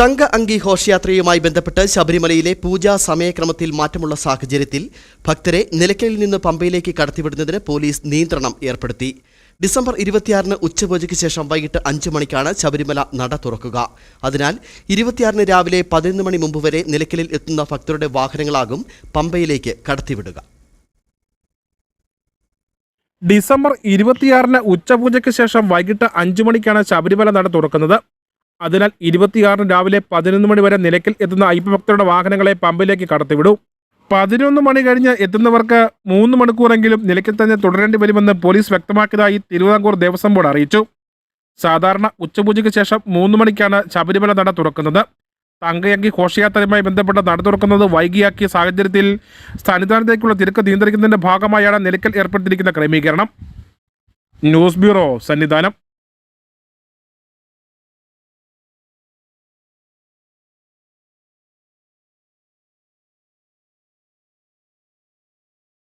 തങ്ക അങ്കി ഘോഷയാത്രയുമായി ബന്ധപ്പെട്ട് ശബരിമലയിലെ പൂജാ സമയക്രമത്തിൽ മാറ്റമുള്ള സാഹചര്യത്തിൽ ഭക്തരെ നിലയ്ക്കലിൽ നിന്ന് പമ്പയിലേക്ക് കടത്തിവിടുന്നതിന് പോലീസ് നിയന്ത്രണം ഏർപ്പെടുത്തി. ഡിസംബർ ഇരുപത്തിയാറിന് ഉച്ചപൂജയ്ക്ക് ശേഷം വൈകിട്ട് അഞ്ച് മണിക്കാണ് ശബരിമല നട തുറക്കുക. അതിനാൽ ഇരുപത്തിയാറിന് രാവിലെ പതിനൊന്ന് മണി മുമ്പ് വരെ നിലയ്ക്കലിൽ എത്തുന്ന ഭക്തരുടെ വാഹനങ്ങളാകും പമ്പയിലേക്ക് കടത്തിവിടുക. ഡിസംബർ ഇരുപത്തിയാറിന് ഉച്ചപൂജയ്ക്ക് ശേഷം വൈകിട്ട് അഞ്ചു മണിക്കാണ് ശബരിമല നട തുറക്കുന്നത്. അതിനാൽ ഇരുപത്തിയാറിന് രാവിലെ പതിനൊന്ന് മണി വരെ നിലയ്ക്കൽ എത്തുന്ന അയ്യപ്പഭക്തരുടെ വാഹനങ്ങളെ പമ്പിലേക്ക് കടത്തിവിടും. പതിനൊന്ന് മണി കഴിഞ്ഞ് എത്തുന്നവർക്ക് മൂന്ന് മണിക്കൂറെങ്കിലും നിലയ്ക്കൽ തന്നെ തുടരേണ്ടി വരുമെന്ന് പോലീസ് വ്യക്തമാക്കിയതായി തിരുവിതാംകൂർ ദേവസ്വം ബോർഡ് അറിയിച്ചു. സാധാരണ ഉച്ചപൂജയ്ക്ക് ശേഷം മൂന്ന് മണിക്കാണ് ശബരിമല നട തുറക്കുന്നത്. തങ്കയങ്കി ഘോഷയാത്രയുമായി ബന്ധപ്പെട്ട നട തുറക്കുന്നത് വൈകിയാക്കിയ സാഹചര്യത്തിൽ സന്നിധാനത്തേക്കുള്ള തിരക്ക് നിയന്ത്രിക്കുന്നതിന്റെ ഭാഗമായാണ് നിലയ്ക്കൽ ഏർപ്പെടുത്തിയിരിക്കുന്ന ക്രമീകരണം. News bureau Sannidhanam.